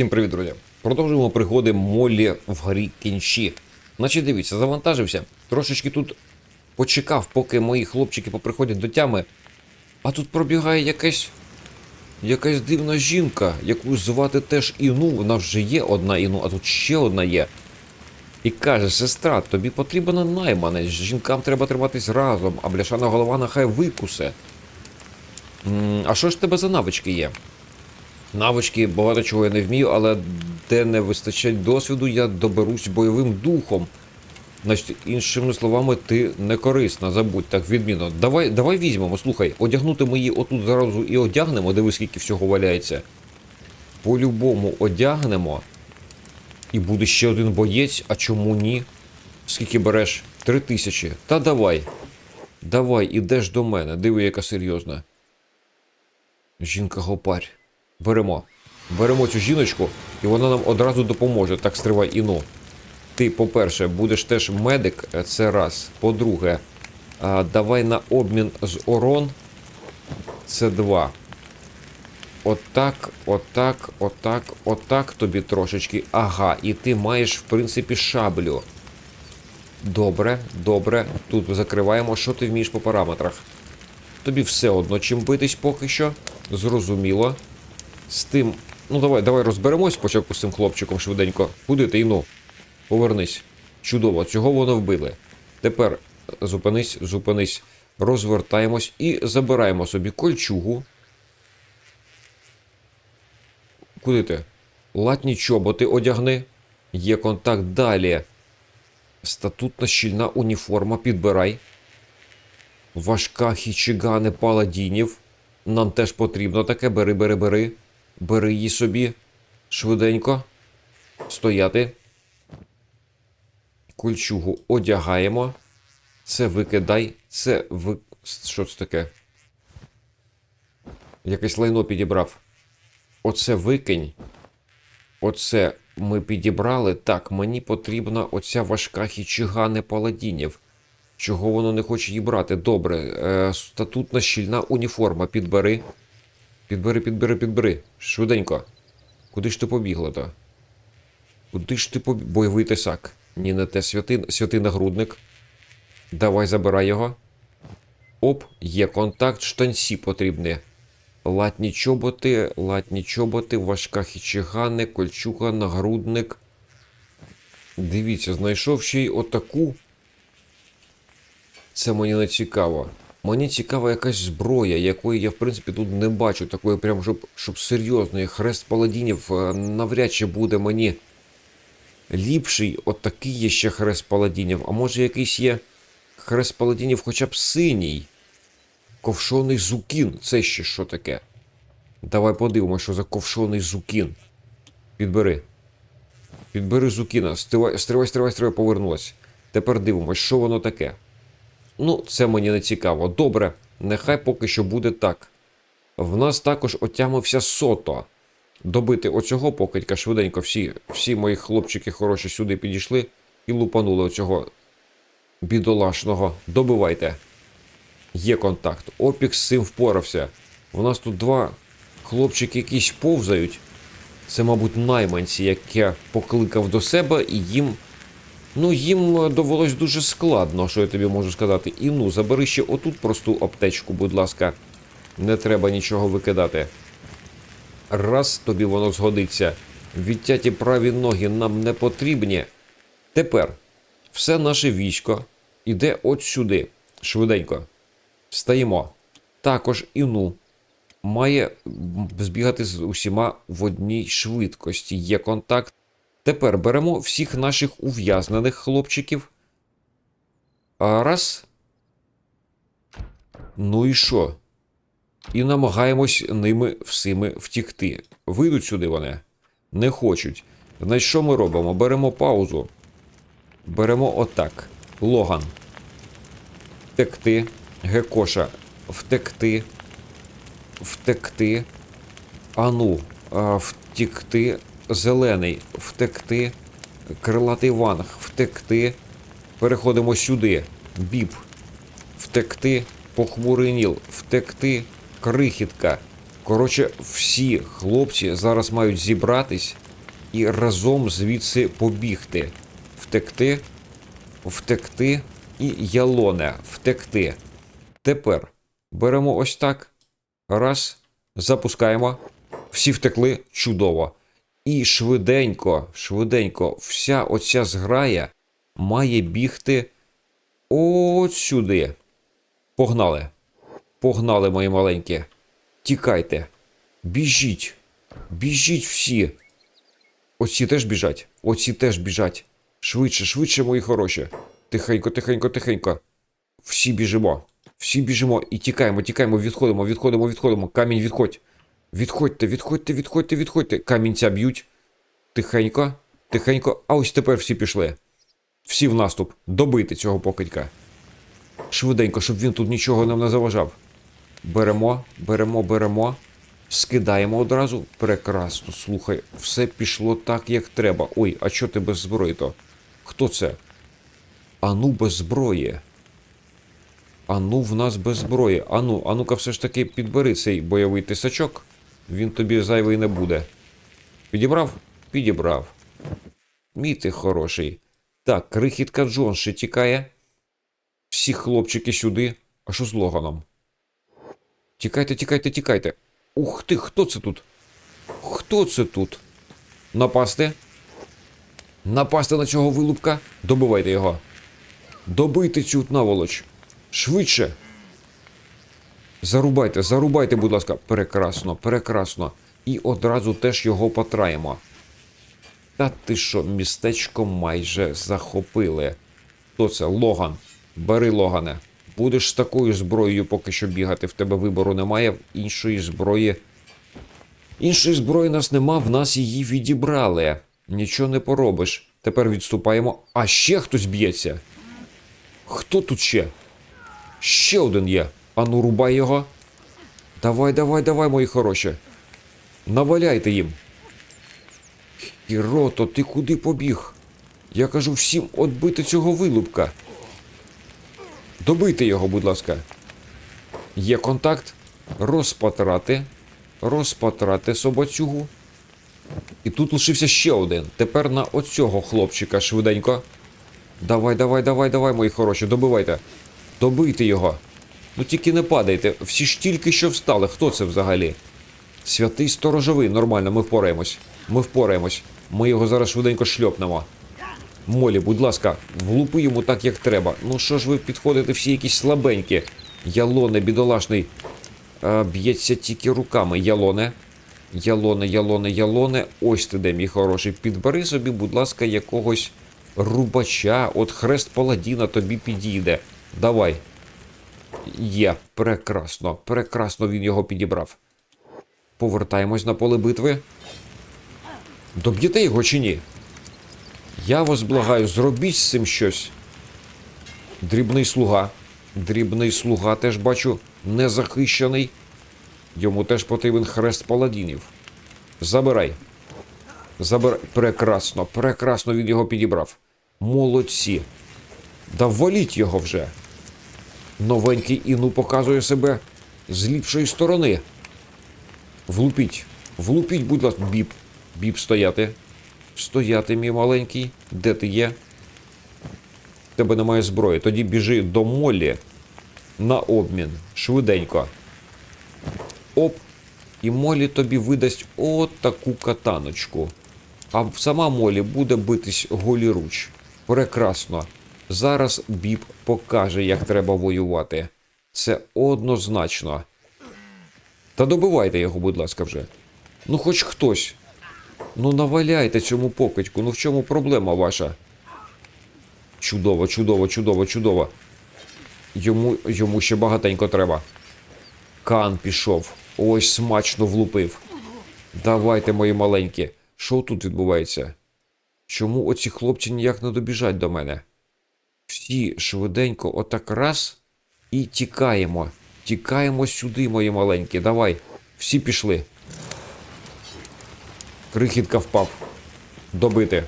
Всім привіт, друзі! Продовжуємо пригоди Моллі в горі Кінші. Значить, дивіться, завантажився. Трошечки тут почекав, поки мої хлопчики поприходять до тями. А тут пробігає якась. Якась дивна жінка, яку звати теж Іну. Нас вже є одна Іну, а тут ще одна є. І каже: сестра, тобі потрібен найманець, жінкам треба триматись разом, а бляшана голова нехай викусе. А що ж тебе за навички є? Навички, багато чого я не вмію, але де не вистачать досвіду, я доберусь бойовим духом. Значить, іншими словами, ти не корисна, забудь так відмінно. Давай, давай візьмемо, слухай, одягнути мої отут зразу і одягнемо, диви, скільки всього валяється. По-любому одягнемо. І буде ще один боєць, а чому ні? Скільки береш? Три тисячі. Та давай. Давай, ідеш до мене. Диви, яка серйозна. Жінка гопарь. Беремо. Беремо цю жіночку, і вона нам одразу допоможе. Так стривай іну. Ти, по-перше, будеш теж медик, це раз. По-друге, давай на обмін з Орон. Це два. Отак, отак, отак, отак тобі трошечки. Ага, і ти маєш, в принципі, шаблю. Добре, добре. Тут закриваємо, що ти вмієш по параметрах. Тобі все одно чим битись поки що. Зрозуміло. З тим. Ну давай, давай розберемось спочатку з цим хлопчиком швиденько. Куди ти ну? Повернись. Чудово, цього воно вбили. Тепер зупинись, зупинись. Розвертаємось і забираємо собі кольчугу. Куди ти? Латні чоботи одягни. Є контакт далі. Статутна щільна уніформа підбирай. Важка хічигане паладінів. Нам теж потрібно таке. Бери, бери, бери. Бери її собі. Швиденько. Стояти. Кульчугу одягаємо. Це викидай. Це ви. Що це таке? Якесь лайно підібрав. Оце викинь. Оце ми підібрали. Так, мені потрібна оця важка хічигане паладінів. Чого воно не хоче її брати? Добре. Е, статутна щільна уніформа. Підбери. Підбери, підбери, підбери. Швиденько. Куди ж ти побігла то? Куди ж ти побіг? Бойовий тесак. Ні, не те святий, святий нагрудник. Давай забирай його. Оп, є контакт, штанці потрібні. Латні чоботи, латні чоботи, важка хічигане, кольчуга, нагрудник. Дивіться, знайшов ще й отаку. Це мені не цікаво. Мені цікава якась зброя, якої я, в принципі, тут не бачу. Такої прям, щоб, щоб серйозної. Хрест паладінів е, навряд чи буде мені ліпший. Отакий є ще хрест паладінів. А може якийсь є хрест паладінів хоча б синій. Ковшоний зукін. Це ще що таке? Давай подивимося, що за ковшоний зукін. Підбери. Підбери зукіна. Стривай, стривай, стривай, стривай, повернулась. Тепер дивимось, що воно таке. Ну, це мені не цікаво. Добре, нехай поки що буде так. В нас також отямився сото. Добити оцього покидька швиденько всі, всі мої хлопчики хороші сюди підійшли і лупанули оцього бідолашного. Добивайте. Є контакт. Опік з цим впорався. У нас тут два хлопчики якісь повзають. Це, мабуть, найманці, як я покликав до себе, і їм. Ну, їм е, довелось дуже складно, що я тобі можу сказати. І ну, забери ще отут просту аптечку, будь ласка. Не треба нічого викидати. Раз тобі воно згодиться. Відтяті праві ноги нам не потрібні. Тепер все наше військо іде от сюди. Швиденько. Стаємо. Також Іну має збігати з усіма в одній швидкості. Є контакт. Тепер беремо всіх наших ув'язнених хлопчиків. Раз. Ну і що? І намагаємось ними всіми втікти. Вийдуть сюди вони? Не хочуть. Значить, що ми робимо? Беремо паузу. Беремо отак. Логан. Втекти. Гекоша. Втекти. Втекти. Ану. Втікти. Зелений. Втекти. Крилатий ванг. Втекти. Переходимо сюди. Біб. Втекти. Похмурий ніл. Втекти. Крихітка. Коротше, всі хлопці зараз мають зібратись і разом звідси побігти. Втекти, втекти і ялоне, втекти. Тепер беремо ось так. Раз, запускаємо. Всі втекли чудово. І швиденько, швиденько, вся оця зграя має бігти от сюди. Погнали. Погнали, мої маленькі. Тікайте. Біжіть. Біжіть всі. Оці теж біжать. Оці теж біжать. Швидше, швидше, мої хороші. Тихенько, тихенько, тихенько. Всі біжимо. Всі біжимо і тікаємо, тікаємо, відходимо, відходимо, відходимо. Камінь відходь. Відходьте, відходьте, відходьте, відходьте. Камінця б'ють. Тихенько, тихенько. А ось тепер всі пішли. Всі в наступ. Добити цього покидька. Швиденько, щоб він тут нічого нам не заважав. Беремо, беремо, беремо. Скидаємо одразу. Прекрасно, слухай, все пішло так, як треба. Ой, а чого ти без зброї то? Хто це? Ану без зброї. Ану в нас без зброї. Ану, а ну-ка все ж таки підбери цей бойовий тисачок. Він тобі зайвий не буде. Підібрав? Підібрав. Мій ти хороший. Так, крихітка Джон ще тікає. Всі хлопчики сюди. А що з Логаном? Тікайте, тікайте, тікайте. Ух ти, хто це тут? Хто це тут? Напасти? Напасти на цього вилупка? Добивайте його. Добийте цю наволоч. Швидше. Зарубайте, зарубайте, будь ласка. Прекрасно, прекрасно. І одразу теж його потраємо. Та ти що, містечко майже захопили. Хто це? Логан. Бери Логане. Будеш з такою зброєю поки що бігати. В тебе вибору немає. Іншої зброї. Іншої зброї нас нема, в нас її відібрали. Нічого не поробиш. Тепер відступаємо. А ще хтось б'ється. Хто тут ще? Ще один є. Ану, рубай його. Давай, давай, давай, мої хороші. Наваляйте їм. Хірото, ти куди побіг? Я кажу всім отбити цього вилупка. Добийте його, будь ласка. Є контакт. Розпатрати. Розпатрати собацюгу. І тут лишився ще один. Тепер на оцього хлопчика швиденько. Давай, давай, давай, давай, мої хороші, добивайте. Добийте його. Ну тільки не падайте. Всі ж тільки що встали. Хто це взагалі? Святий сторожовий, нормально, ми впораємось. Ми впораємось. Ми його зараз швиденько шльопнемо. Молі, будь ласка, влупи йому так, як треба. Ну що ж ви підходите всі якісь слабенькі. Ялоне, бідолашний. Б'ється тільки руками. Ялоне. Ялоне, ялоне, ялоне. Ось ти де, мій хороший. Підбери собі, будь ласка, якогось рубача. От хрест паладіна тобі підійде. Давай. Є, прекрасно, прекрасно він його підібрав. Повертаємось на поле битви. Доб'єте його чи ні? Я вас благаю, зробіть з цим щось. Дрібний слуга. Дрібний слуга теж бачу незахищений. Йому теж потрібен хрест паладінів. Забирай. Забирай. Прекрасно, прекрасно він його підібрав. Молодці. Да валіть його вже. Новенький Іну показує себе з ліпшої сторони. Влупіть. Влупіть, будь ласка, біп. Біп стояти. Стояти, мій маленький. Де ти є? Тебе немає зброї. Тоді біжи до Моллі на обмін. Швиденько. Оп. І Молі тобі видасть от таку катаночку. А сама Молі буде битись голіруч. Прекрасно. Зараз Біб покаже, як треба воювати. Це однозначно. Та добивайте його, будь ласка, вже. Ну, хоч хтось. Ну, наваляйте цьому покидьку. Ну в чому проблема ваша? Чудово, чудово, чудово, чудово. Йому, йому ще багатенько треба. Кан пішов. Ось смачно влупив. Давайте, мої маленькі. Що тут відбувається? Чому оці хлопці ніяк не добіжать до мене? Всі швиденько, отак раз і тікаємо. Тікаємо сюди, мої маленькі. Давай. Всі пішли. Крихітка впав. Добити.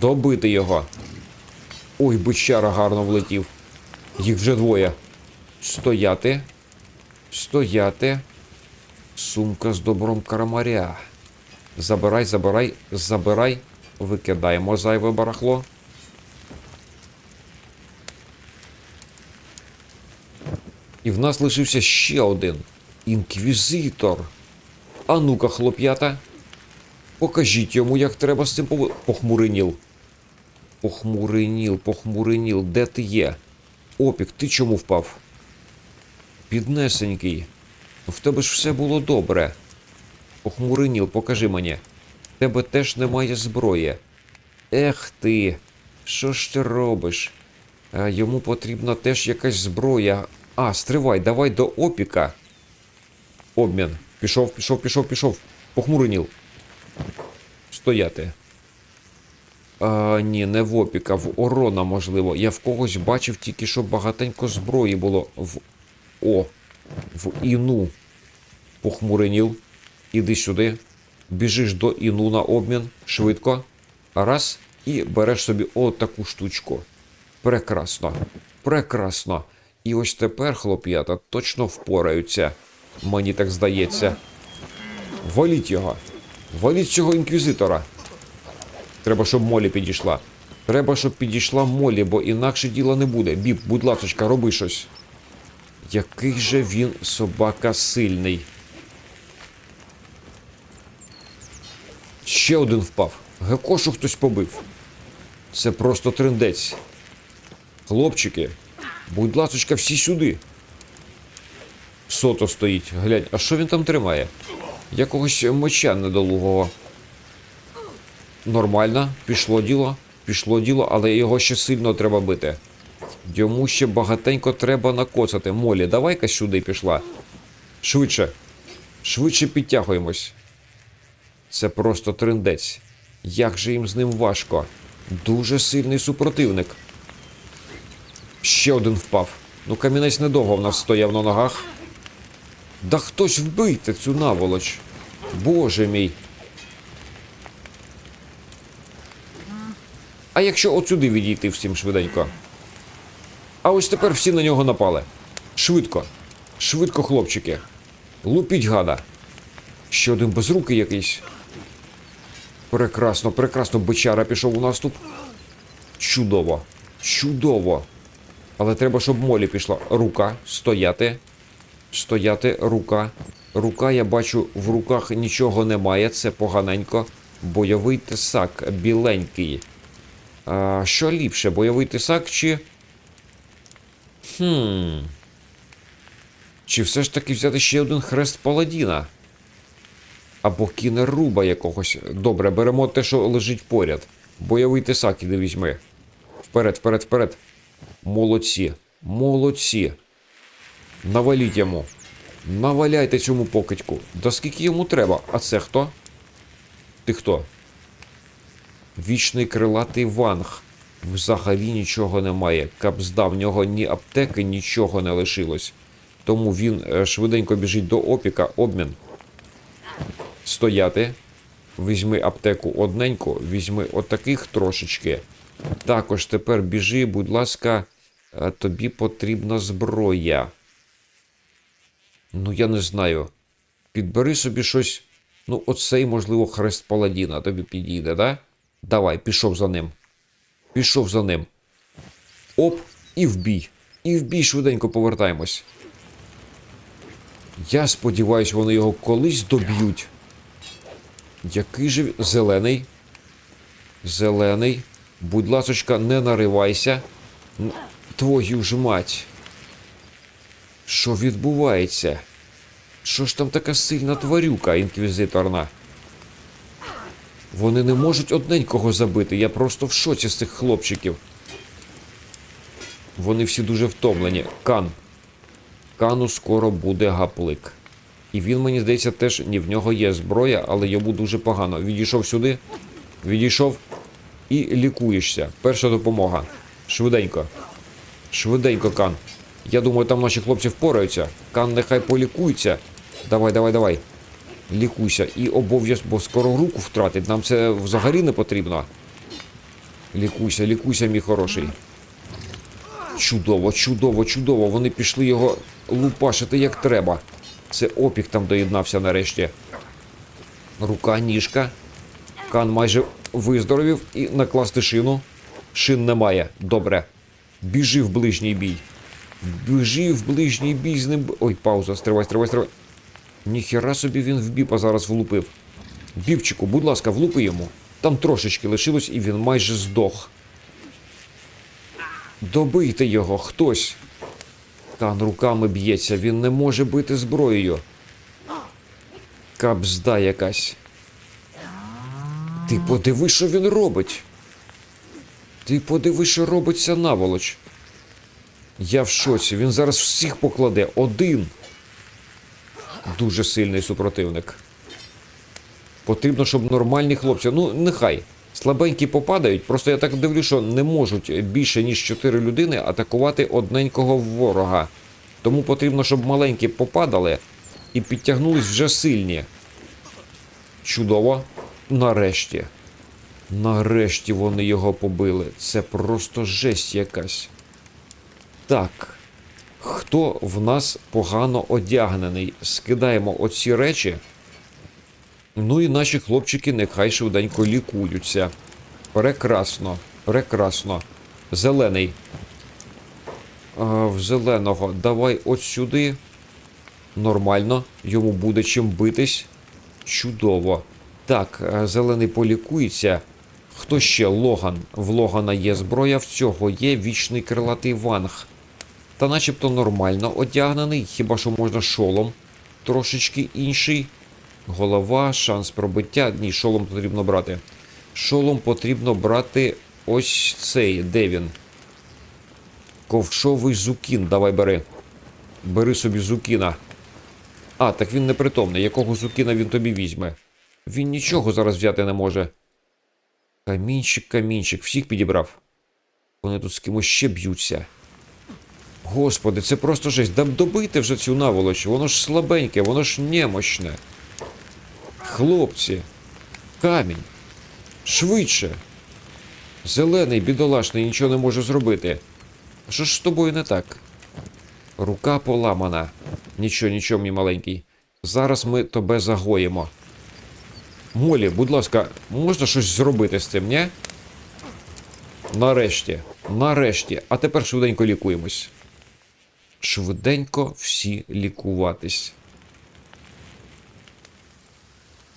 Добити його. Ой, бичара гарно влетів. Їх вже двоє. Стояти. Стояти. Сумка з добром карамаря. Забирай, забирай, забирай. Викидаємо зайве барахло. І в нас лишився ще один інквізитор. А ну-ка, хлоп'ята. Покажіть йому, як треба з цим пови... Похмуреніл. Похмуреніл, похмуреніл, де ти є? Опік, ти чому впав? Піднесенький. В тебе ж все було добре. Похмуреніл, покажи мені. Тебе теж немає зброї. Ех ти, що ж ти робиш? Йому потрібна теж якась зброя. А, стривай, давай до опіка. Обмін. Пішов, пішов, пішов, пішов. Похмуреніл. Стояти. А, ні, не в опіка, в Орона, можливо. Я в когось бачив тільки, що багатенько зброї було в. О, в Іну. Похмуреніл. Іди сюди. Біжиш до Іну на обмін. Швидко. Раз. І береш собі отаку штучку. Прекрасно. Прекрасно. І ось тепер хлоп'ята точно впораються. Мені так здається. Валіть його. Валіть цього інквізитора. Треба, щоб Молі підійшла. Треба, щоб підійшла Молі, бо інакше діла не буде. Біб, будь ласочка, роби щось. Який же він собака сильний. Ще один впав. Гекошу хтось побив. Це просто трендець. Хлопчики, будь ласочка, всі сюди. Сото стоїть. Глянь, а що він там тримає? Якогось меча недолугого. Нормально, пішло діло, пішло діло, але його ще сильно треба бити. Йому ще багатенько треба накоцати. Молі, давай-ка сюди пішла. Швидше. Швидше підтягуємось. Це просто трендець. Як же їм з ним важко. Дуже сильний супротивник. Ще один впав. Ну, камінець недовго в нас стояв на ногах. Да хтось вбийте цю наволоч. Боже мій. А якщо отсюди відійти всім швиденько? А ось тепер всі на нього напали. Швидко. Швидко, хлопчики. Лупіть гада. Ще один безрукий якийсь. Прекрасно, прекрасно. Бичара пішов у наступ. Чудово. Чудово. Але треба, щоб Молі пішла. Рука. Стояти. Стояти, рука. Рука, я бачу, в руках нічого немає. Це поганенько. Бойовий тесак, біленький. А, що ліпше, бойовий тесак чи. Хм. Чи все ж таки взяти ще один хрест паладіна? Або кінеруба якогось. Добре, беремо те, що лежить поряд. Бойовий тесак іди візьми. Вперед, вперед, вперед. Молодці. Молодці. Наваліть йому. Наваляйте цьому покидьку. Да скільки йому треба? А це хто? Ти хто? Вічний крилатий ванг. Взагалі нічого немає. Капзда, в нього ні аптеки, нічого не лишилось. Тому він е, швиденько біжить до опіка. Обмін. Стояти. Візьми аптеку одненьку, візьми отаких трошечки. Також тепер біжи, будь ласка, тобі потрібна зброя. Ну, я не знаю. Підбери собі щось. Ну, оцей, можливо, хрест паладіна тобі підійде, да? Давай, пішов за ним. Пішов за ним. Оп, і в бій. І в бій швиденько повертаємось. Я сподіваюся, вони його колись доб'ють. Який же зелений. Зелений. Будь ласочка, не наривайся. Твою ж мать. Що відбувається? Що ж там така сильна тварюка інквізиторна? Вони не можуть одненького забити. Я просто в шоці з цих хлопчиків. Вони всі дуже втомлені. Кан. Кану скоро буде гаплик. І він, мені здається, теж ні, в нього є зброя, але йому дуже погано. Відійшов сюди, відійшов і лікуєшся. Перша допомога. Швиденько. Швиденько, Кан. Я думаю, там наші хлопці впораються. Кан нехай полікується. Давай, давай, давай. Лікуйся. І обов'язково, бо скоро руку втратить. Нам це взагалі не потрібно. Лікуйся, лікуйся, мій хороший. Чудово, чудово, чудово. Вони пішли його лупашити як треба. Це опік там доєднався нарешті. Рука, ніжка. Кан майже виздоровів і накласти шину. Шин немає. Добре. Біжи в ближній бій. Біжи в ближній бій з ним. Ой, пауза, стривай, стривай, стривай. Ніхера собі він в біпа зараз влупив. Біпчику, будь ласка, влупи йому. Там трошечки лишилось, і він майже здох. Добийте його, хтось. Кан руками б'ється, він не може бити зброєю. Кабзда якась. Ти подиви, що він робить. Ти подиви, що робиться наволоч. Я в шоці, він зараз всіх покладе. Один. Дуже сильний супротивник. Потрібно, щоб нормальні хлопці. Ну, нехай. Слабенькі попадають, просто я так дивлюсь, що не можуть більше ніж 4 людини атакувати одненького ворога. Тому потрібно, щоб маленькі попадали і підтягнулись вже сильні. Чудово. Нарешті. Нарешті вони його побили. Це просто жесть якась. Так. Хто в нас погано одягнений? Скидаємо оці речі. Ну і наші хлопчики нехай швиденько лікуються. Прекрасно, прекрасно. Зелений. А, в зеленого давай от сюди. Нормально, йому буде чим битись. Чудово. Так, е, зелений полікується. Хто ще? Логан. В Логана є зброя, в цього є вічний крилатий ванг. Та начебто нормально одягнений, хіба що можна шолом. Трошечки інший. Голова, шанс пробиття. Ні, шолом потрібно брати. Шолом потрібно брати ось цей. Де він? Ковшовий зукін. Давай бери. Бери собі зукіна. А, так він непритомний. Якого зукіна він тобі візьме? Він нічого зараз взяти не може. Камінчик, камінчик, всіх підібрав. Вони тут з кимось ще б'ються. Господи, це просто жесть. Да добийте вже цю наволоч, воно ж слабеньке, воно ж немощне. Хлопці, камінь. Швидше. Зелений, бідолашний, нічого не може зробити. Що ж з тобою не так? Рука поламана. Нічого, нічого, мій маленький. Зараз ми тебе загоїмо. Молі, будь ласка, можна щось зробити з цим, ні? Нарешті, нарешті. А тепер швиденько лікуємось. Швиденько всі лікуватись.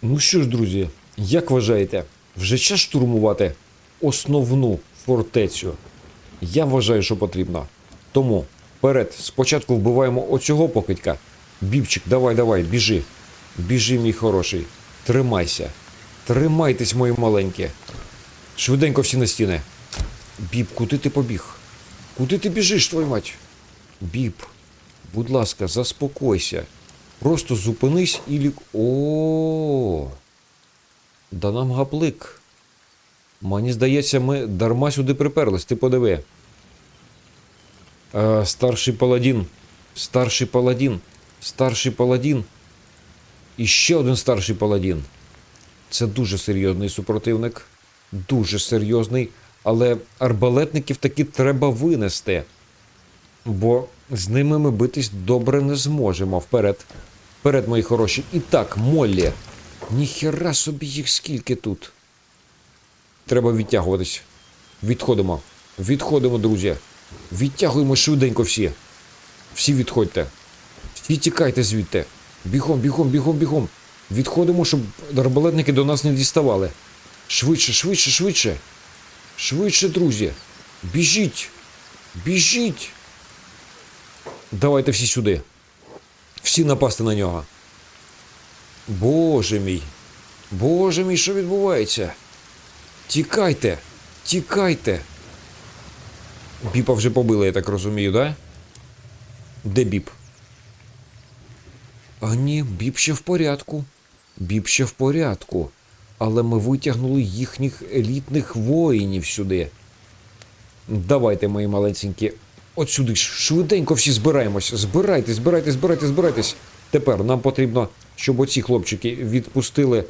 Ну що ж, друзі, як вважаєте, вже час штурмувати основну фортецю? Я вважаю, що потрібно. Тому вперед, спочатку вбиваємо оцього покидька. Бібчик, давай, давай, біжи. Біжи, мій хороший. Тримайся. Тримайтесь, мої маленькі. Швиденько всі на стіни. Біб, куди ти побіг? Куди ти біжиш, твою мать? Біб, будь ласка, заспокойся. Просто зупинись і лік. О. Да нам гаплик. Мені здається, ми дарма сюди приперлись, ти подиви. Е, старший паладін. Старший паладін. Старший паладін. І ще один старший паладін. Це дуже серйозний супротивник. Дуже серйозний. Але арбалетників таки треба винести. Бо з ними ми битись добре не зможемо. Вперед. Вперед, мої хороші. І так, Моллі. Ніхера собі їх скільки тут. Треба відтягуватись. Відходимо. Відходимо, друзі. Відтягуємо швиденько всі. Всі відходьте. Всі тікайте звідти. Бігом, бігом, бігом, бігом. Відходимо, щоб арбалетники до нас не діставали. Швидше, швидше, швидше. Швидше, друзі. Біжіть. Біжіть. Давайте всі сюди. Всі напасти на нього. Боже мій. Боже мій, що відбувається? Тікайте. Тікайте. Біпа вже побили, я так розумію, да? Де біп? А ні, біп ще в порядку. Біп ще в порядку. Але ми витягнули їхніх елітних воїнів сюди. Давайте, мої маленькі. От сюди швиденько всі збираємось. Збирайтесь, збирайтесь, збирайтесь, збирайтесь. Тепер нам потрібно, щоб оці хлопчики відпустили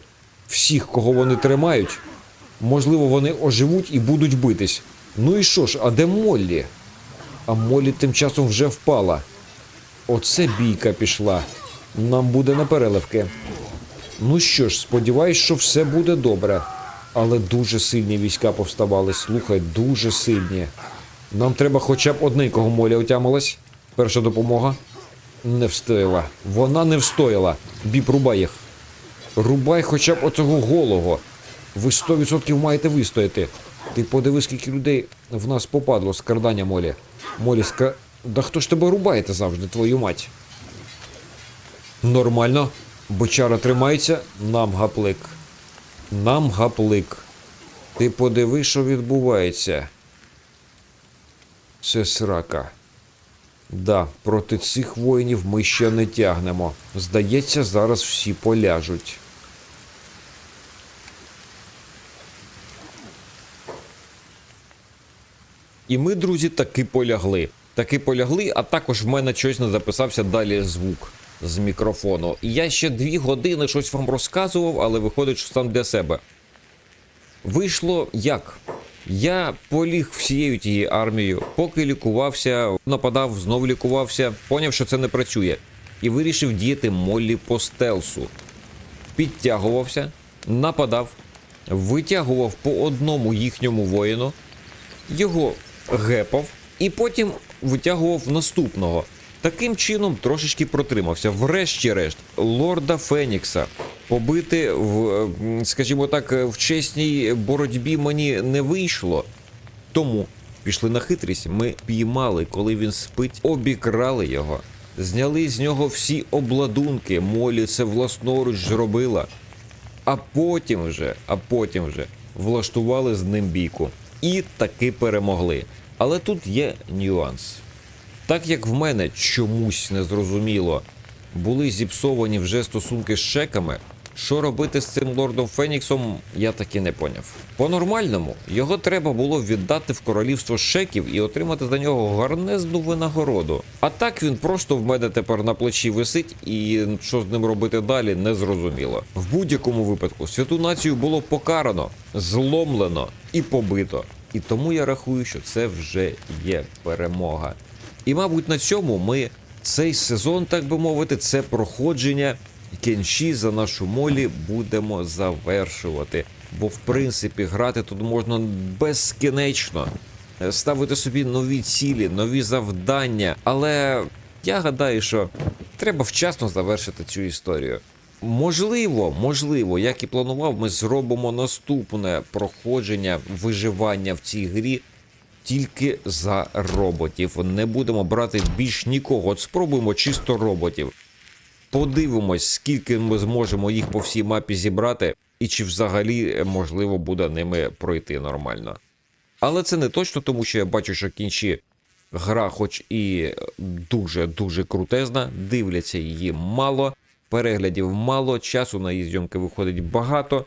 всіх, кого вони тримають. Можливо, вони оживуть і будуть битись. Ну і що ж, а де Моллі? А Моллі тим часом вже впала. Оце бійка пішла. Нам буде на переливки. Ну що ж, сподіваюсь, що все буде добре. Але дуже сильні війська повставали. Слухай, дуже сильні. Нам треба хоча б одненького моля отямилась. Перша допомога. Не встояла. Вона не встояла. Біб, рубай їх. Рубай хоча б оцього голого. Ви 100% маєте вистояти. Ти подиви, скільки людей в нас попадло з кардання молі. Молі ска. Да хто ж тебе рубаєте завжди, твою мать? Нормально. Бочара тримається, нам гаплик. Нам гаплик. Ти подиви, що відбувається. Це срака. Да, проти цих воїнів ми ще не тягнемо. Здається, зараз всі поляжуть. І ми, друзі, таки полягли. Таки полягли, а також в мене щось не записався далі звук з мікрофону. Я ще дві години щось вам розказував, але виходить, що сам для себе. Вийшло як? Я поліг всією тією армією, поки лікувався, нападав, знов лікувався, поняв, що це не працює, і вирішив діяти молі по стелсу. Підтягувався, нападав, витягував по одному їхньому воїну, його гепав і потім витягував наступного. Таким чином трошечки протримався. Врешті-решт, лорда Фенікса побити в, скажімо так, в чесній боротьбі мені не вийшло. Тому пішли на хитрість. Ми піймали, коли він спить, обікрали його, зняли з нього всі обладунки. Молі це власноруч зробила. А потім вже, а потім вже влаштували з ним бійку. І таки перемогли. Але тут є нюанс. Так як в мене чомусь незрозуміло були зіпсовані вже стосунки з чеками, що робити з цим лордом Феніксом, я таки не поняв. По-нормальному його треба було віддати в королівство шеків і отримати за нього гарнезну винагороду. А так він просто в мене тепер на плечі висить, і що з ним робити далі, не зрозуміло. В будь-якому випадку святу націю було покарано, зломлено і побито. І тому я рахую, що це вже є перемога. І, мабуть, на цьому ми цей сезон, так би мовити, це проходження кенші за нашу молі будемо завершувати. Бо, в принципі, грати тут можна безкінечно, Е, ставити собі нові цілі, нові завдання. Але я гадаю, що треба вчасно завершити цю історію. Можливо, можливо, як і планував, ми зробимо наступне проходження виживання в цій грі тільки за роботів. Не будемо брати більш нікого. От спробуємо чисто роботів. Подивимось, скільки ми зможемо їх по всій мапі зібрати, і чи взагалі е, можливо буде ними пройти нормально. Але це не точно, тому що я бачу, що кінчі гра, хоч і дуже-дуже крутезна, дивляться її мало, переглядів мало, часу на її зйомки виходить багато.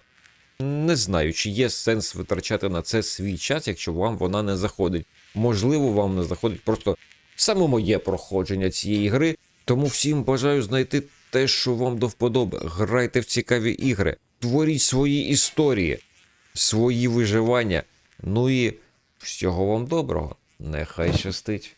Не знаю, чи є сенс витрачати на це свій час, якщо вам вона не заходить. Можливо, вам не заходить просто саме моє проходження цієї гри. Тому всім бажаю знайти те, що вам до вподоби. Грайте в цікаві ігри, творіть свої історії, свої виживання. Ну і всього вам доброго. Нехай щастить.